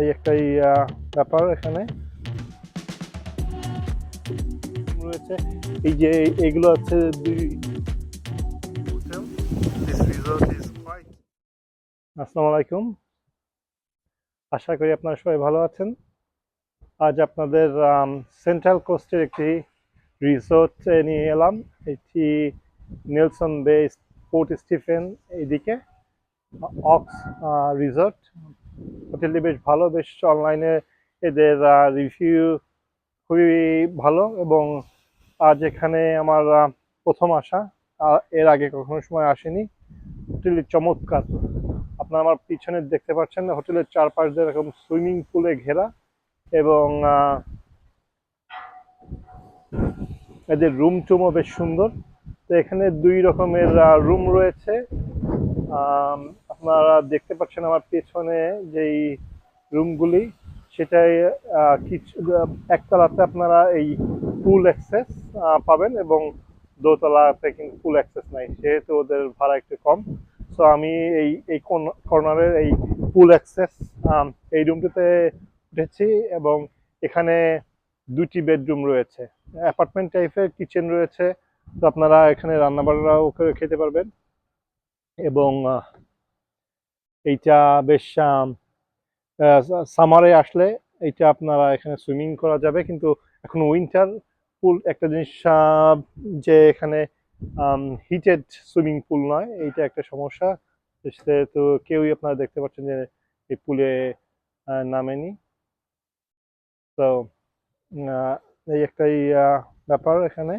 এই একটাই ব্যাপার এখানে। রয়েছে। এই যে এইগুলো আছে দুই আসসালামু আলাইকুম। আশা করি আপনারা সবাই ভালো আছেন। আজ আপনাদের সেন্ট্রাল কোস্টের একটি রিসোর্ট নিয়ে এলাম। এটি নেলসন বে পোর্ট স্টিফেন এইদিকে অক্স রিসোর্ট হোটেলটি বেশ ভালো, বেশ অনলাইনে এদের রিভিউ খুবই ভালো এবং আজ এখানে আমার প্রথম আসা। এর আগে কখনো সময় আসেনি। হোটেলটি চমৎকার। আপনারা আমার পিছনে দেখতে পাচ্ছেন, হোটেলের চারপাশ দিয়ে এরকম সুইমিং পুলে ঘেরা এবং এদের রুম টুমও বেশ সুন্দর। তো এখানে দুই রকমের রুম রয়েছে। আপনারা দেখতে পাচ্ছেন আমার পেছনে যেই রুমগুলি, সেটাই কিছু একতলাতে আপনারা এই পুল অ্যাক্সেস পাবেন এবং দোতলাতে কিন্তু পুল অ্যাক্সেস নাই, সেহেতু ওদের ভাড়া একটু কম। সো আমি এই এই কর্নারের এই পুল অ্যাক্সেস এই রুমটিতে উঠেছি এবং এখানে দুটি বেডরুম রয়েছে। অ্যাপার্টমেন্ট টাইপের কিচেন রয়েছে, তো আপনারা এখানে রান্নাবান্নাও খেতে পারবেন এবং এইটা বেশ সামারে আসলে এইটা আপনারা এখানে সুইমিং করা যাবে। কিন্তু এখন উইন্টার পুল একটা জিনিস যে এখানে হিটেড সুইমিং পুল নয়, এইটা একটা সমস্যা। তো কেউই আপনারা দেখতে পাচ্ছেন যে এই পুলে নামেনি। তো এই একটাই ব্যাপার এখানে।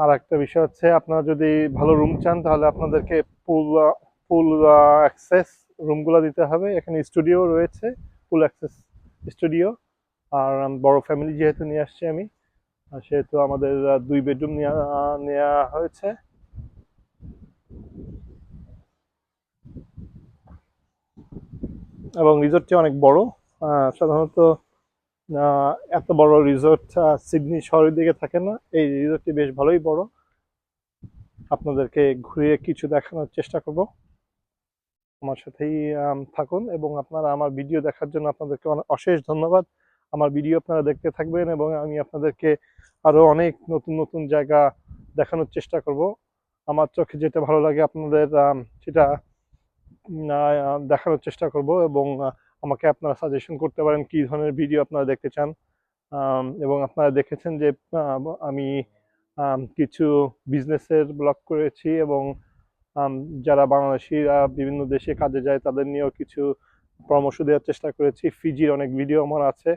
আর একটা বিষয় হচ্ছে, আপনারা যদি ভালো রুম চান, তাহলে আপনাদেরকে পুল পুল অ্যাক্সেস রুমগুলো দিতে হবে। এখানে স্টুডিও রয়েছে ফুল অ্যাক্সেস স্টুডিও আর বড় ফ্যামিলি যেহেতু নিয়ে আসছি আমি সেহেতু আমাদের দুই বেডরুম নেওয়া হয়েছে। এবং রিসোর্টটি অনেক বড়। সাধারণত এত বড় রিসোর্ট সিডনি শহরের দিকে থাকে না। এই রিসোর্টটি বেশ ভালোই বড়। আপনাদেরকে ঘুরিয়ে কিছু দেখানোর চেষ্টা করব। আমার সাথেই থাকুন এবং আপনারা আমার ভিডিও দেখার জন্য আপনাদেরকে অশেষ ধন্যবাদ। আমার ভিডিও আপনারা দেখতে থাকবেন এবং আমি আপনাদেরকে আরও অনেক নতুন নতুন জায়গা দেখানোর চেষ্টা করব। আমার চোখে যেটা ভালো লাগে আপনাদের সেটা দেখানোর চেষ্টা করব এবং আমাকে আপনারা সাজেশন করতে পারেন কি ধরনের ভিডিও আপনারা দেখতে চান। এবং আপনারা দেখেছেন যে আমি কিছু বিজনেসের ব্লগ করেছি এবং যারা বাংলাদেশিরা বিভিন্ন দেশে কাজে যায়, তাদের নিয়েও কিছু পরামর্শ দেওয়ার চেষ্টা করেছি। ফিজির অনেক ভিডিও আমার আছে।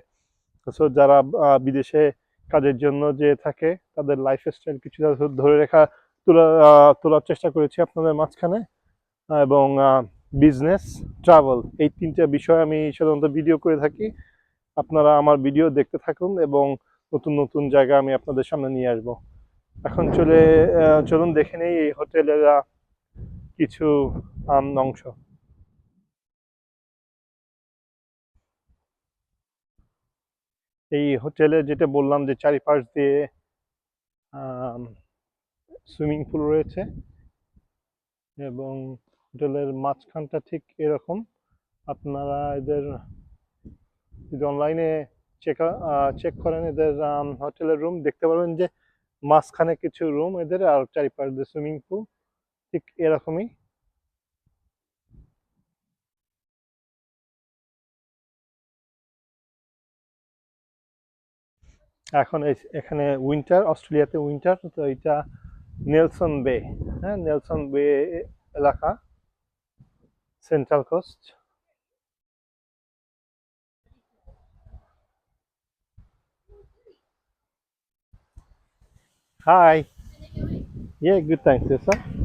সো যারা বিদেশে কাজের জন্য যে থাকে, তাদের লাইফ স্টাইল কিছুটা ধরে রেখা, তোলা তোলার চেষ্টা করেছি আপনাদের মাঝখানে। এবং বিজনেস ট্রাভেল এই তিনটা বিষয় আমি সাধারণত ভিডিও করে থাকি। আপনারা আমার ভিডিও দেখতে থাকুন এবং নতুন নতুন জায়গা আমি আপনাদের সামনে নিয়ে আসব। এখন চলে চলুন দেখে নেই, এই হোটেলের কিছু অংশ এই হোটেলে যেটা বললাম যে চারিপাশ দিয়ে সুইমিং পুল রয়েছে এবং হোটেলের মাঝখানটা ঠিক এরকম। আপনারা এদের, যদি অনলাইনে চেক চেক করেন এদের হোটেলের রুম দেখতে পারবেন যে মাঝখানে কিছু রুম এদের আর চারিপাশ দিয়ে সুইমিং পুল। ঠিক এরকমই এখন এখানে উইন্টার অস্ট্রেলিয়াতে উইন্টার তো এটা নেলসন বে হ্যাঁ নেলসন বে এলাকা Central Coast Hi. Yeah, good thanks, yes, sir.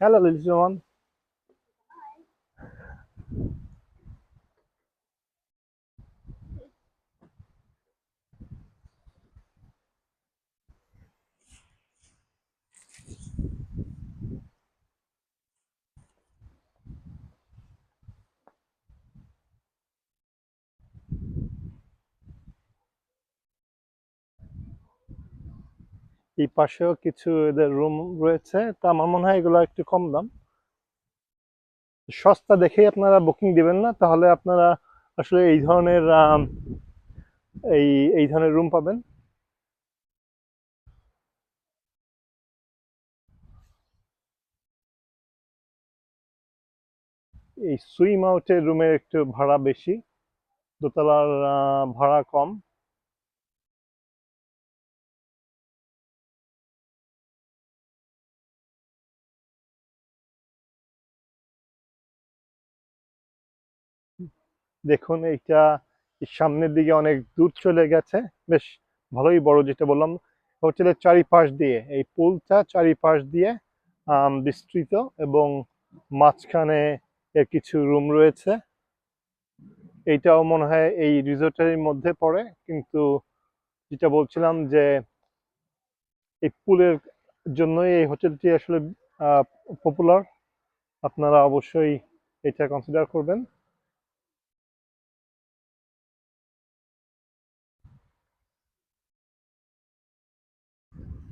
ela lesiona, এই পাশেও কিছু এদের রুম রয়েছে, তো আমার মনে হয় এগুলো একটু কম দাম। সস্তা দেখেই আপনারা বুকিং দিবেন না, তাহলে আপনারা আসলে এই ধরনের এই এই ধরনের রুম পাবেন। এই সুইম আউটের রুমের একটু ভাড়া বেশি, দোতলার ভাড়া কম। দেখুন, এইটা সামনের দিকে অনেক দূর চলে গেছে। বেশ ভালোই বড় যেটা বললাম, হোটেলের চারিপাশ দিয়ে, এই পুলটা চারিপাশ দিয়ে বিস্তৃত এবং মাঝখানে এর কিছু রুম রয়েছে। এইটাও মনে হয় এই রিসোর্টের মধ্যে পড়ে, কিন্তু যেটা বলছিলাম যে এই পুলের জন্যই এই হোটেলটি আসলে পপুলার আপনারা অবশ্যই এটা কনসিডার করবেন।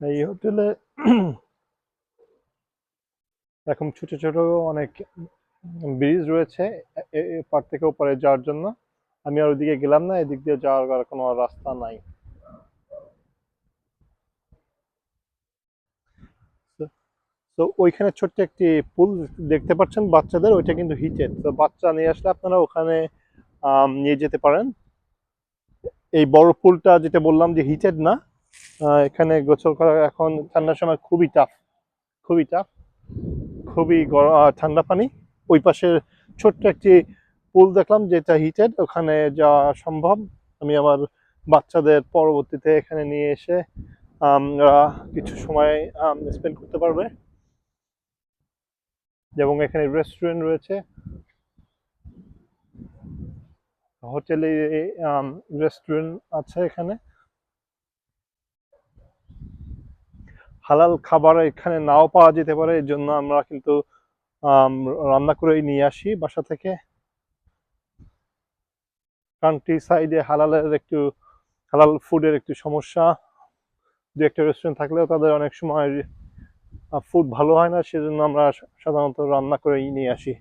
এই হোটেলে এখন ছোট ছোট অনেক ব্রিজ রয়েছে এপার থেকে ওপারে যাওয়ার জন্য। আমি আর ওইদিকে গেলাম না, এদিক দিয়ে যাওয়ার কোনো রাস্তা নাই। তো ওইখানে ছোট্ট একটি পুল দেখতে পাচ্ছেন বাচ্চাদের, ওইটা কিন্তু হিটেড তো বাচ্চা নিয়ে আসলে আপনারা ওখানে নিয়ে যেতে পারেন। এই বড় পুলটা যেটা বললাম যে হিটেড না এখানে গোসল করা এখন ঠান্ডার সময় খুবই টাফ খুবই টাফ খুবই গরম ঠান্ডা পানি। ওই পাশের ছোট্ট একটি পুল দেখলাম যেটা হিটেড ওখানে যাওয়া সম্ভব। আমি আমার বাচ্চাদের পরবর্তীতে এখানে নিয়ে এসে আম, ওরা কিছু সময় স্পেন্ড করতে পারবে। এবং এখানে রেস্টুরেন্ট রয়েছে। হোটেলে রেস্টুরেন্ট আছে এখানে। হালাল খাবার এখানে নাও পাওয়া যেতে পারে, এর জন্য আমরা কিন্তু রান্না করেই নিয়ে আসি বাসা থেকে। কান্ট্রি সাইডে হালালের একটু, হালাল ফুডের একটু সমস্যা। দু একটা রেস্টুরেন্ট থাকলেও তাদের অনেক সময় ফুড ভালো হয় না, সেজন্য আমরা সাধারণত রান্না করেই নিয়ে আসি।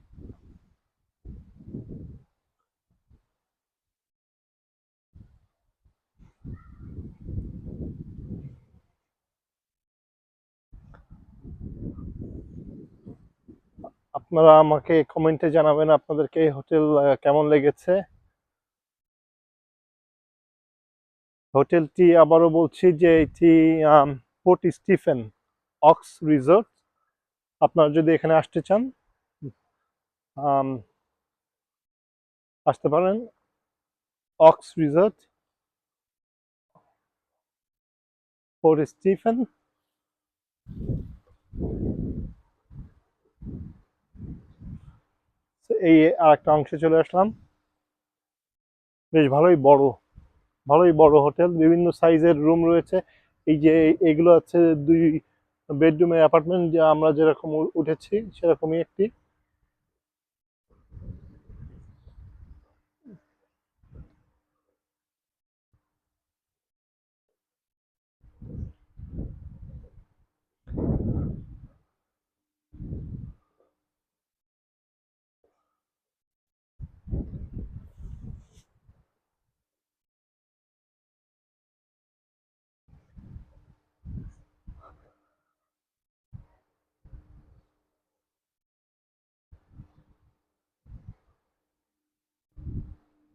আপনারা আমাকে কমেন্টে জানাবেন আপনাদেরকে এই হোটেল কেমন লেগেছে। হোটেলটি আবারও বলছি যে এটি পোর্ট স্টিফেন অক্স রিসোর্ট আপনারা যদি এখানে আসতে চান আসতে পারেন। অক্স রিসোর্ট পোর্ট স্টিফেন এই আর একটা অংশে চলে আসলাম। বেশ ভালোই বড় ভালোই বড় হোটেল, বিভিন্ন সাইজের রুম রয়েছে। এই যে এগুলো আছে দুই বেডরুমের অ্যাপার্টমেন্ট, যে আমরা যেরকম উঠেছি সেরকমই একটি।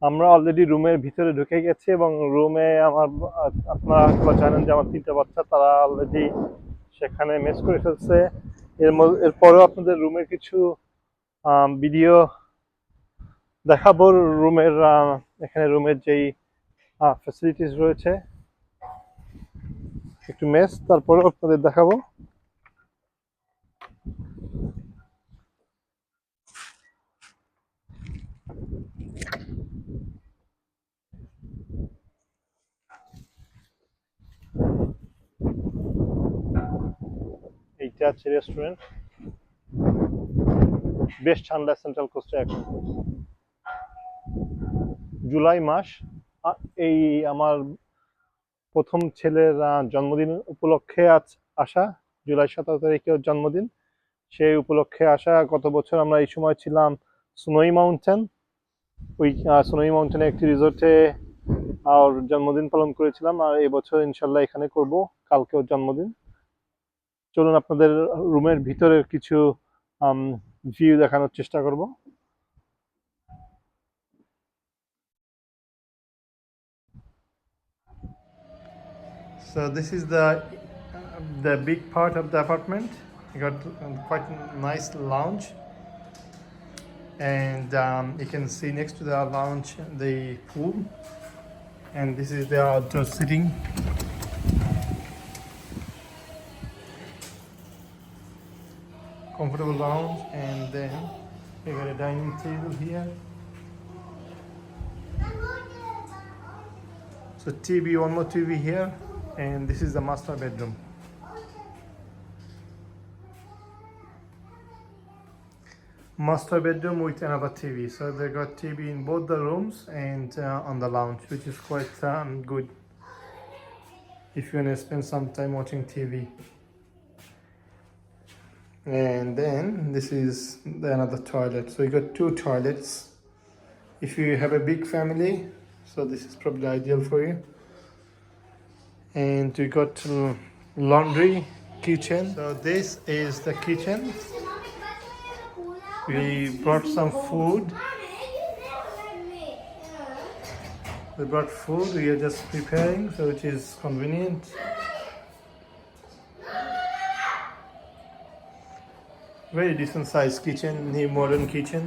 আমরা অলরেডি রুমের ভিতরে ঢুকে গেছি এবং রুমে আমার, আপনারা জানেন যে আমার তিনটা বাচ্চা, তারা অলরেডি সেখানে মেস করে ফেলছে। এর এরপরেও আপনাদের রুমের কিছু ভিডিও দেখাবো। রুমের এখানে রুমের যেই ফ্যাসিলিটিস রয়েছে। একটু মেস তারপরেও আপনাদের দেখাবো। এইটা আছে রেস্টুরেন্ট বেশ ঠান্ডা সেন্ট্রাল কোস্টে এখন। জুলাই মাস এই আমার প্রথম ছেলের জন্মদিন উপলক্ষে আজ আসা, জুলাই সতেরো তারিখে জন্মদিন। সেই উপলক্ষে আসা গত বছর আমরা এই সময় ছিলাম সুনোই মাউন্টেন ওই সুনোই মাউন্টেনে একটি রিসোর্টে আর জন্মদিন পালন করেছিলাম। আর এবছর ইনশাল্লাহ এখানে করব। কালকেও জন্মদিন। চলুন আপনাদের রুমের ভিতরের কিছু ভিউ দেখানোর চেষ্টা করব So this is the the big part of the apartment. You got um, quite nice lounge, and um, you can see next to the lounge the pool, and this is the outdoor sitting. Comfortable lounge, and then we got a dining table here. So TV, one more TV here, and this is the master bedroom. Master bedroom with another TV. So they got TV in both the rooms and uh, on the lounge, which is quite um, good if you want to spend some time watching TV. And then this is the another toilet. So you got two toilets. If you have a big family, so this is probably ideal for you. And we got uh, laundry kitchen. So this is the kitchen. We brought some food. We brought food. We are just preparing so it is convenient very decent sized kitchen new modern kitchen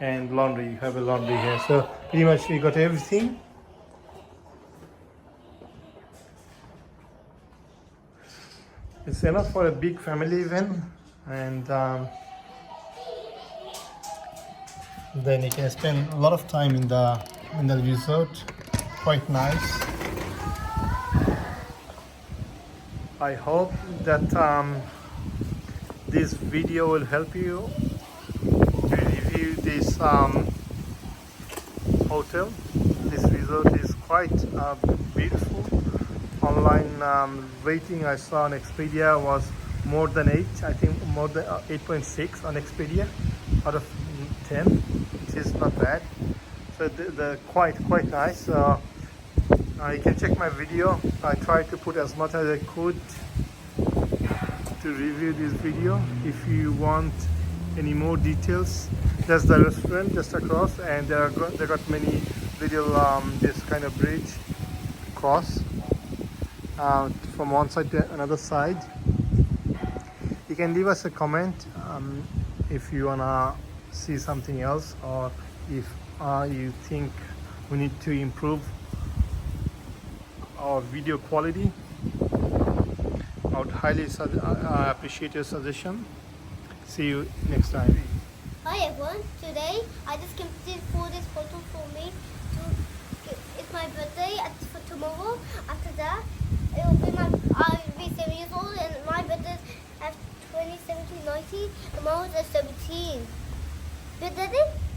and laundry you have a laundry here. So pretty much we got everything. It's enough for a big family even and um, then you can spend a lot of time in the in the resort. Quite nice. I hope that um, this video will help you to review this um, hotel. This resort is quite uh, beautiful. Online um, rating I saw on Expedia was more than 8 I think more than uh, 8.6 on Expedia out of 10 which is not bad. So the, the quite quite nice. Uh, uh, you can check my video. I tried to put as much as I could to review this video if you want any more details that's the restaurant just across and there are they got many little um, this kind of bridge cross uh, from one side to another side. You can leave us a comment um, if you wanna see something else or if uh, you think we need to improve our video quality. I would highly su- appreciate your suggestion. See you next time. Hi everyone, today I just completed four days photo for me. To, it's my birthday and for tomorrow. After that, it will be my, I'll be 7 years old and my birthday is at 20, 17, 19. Tomorrow is 17. Birthday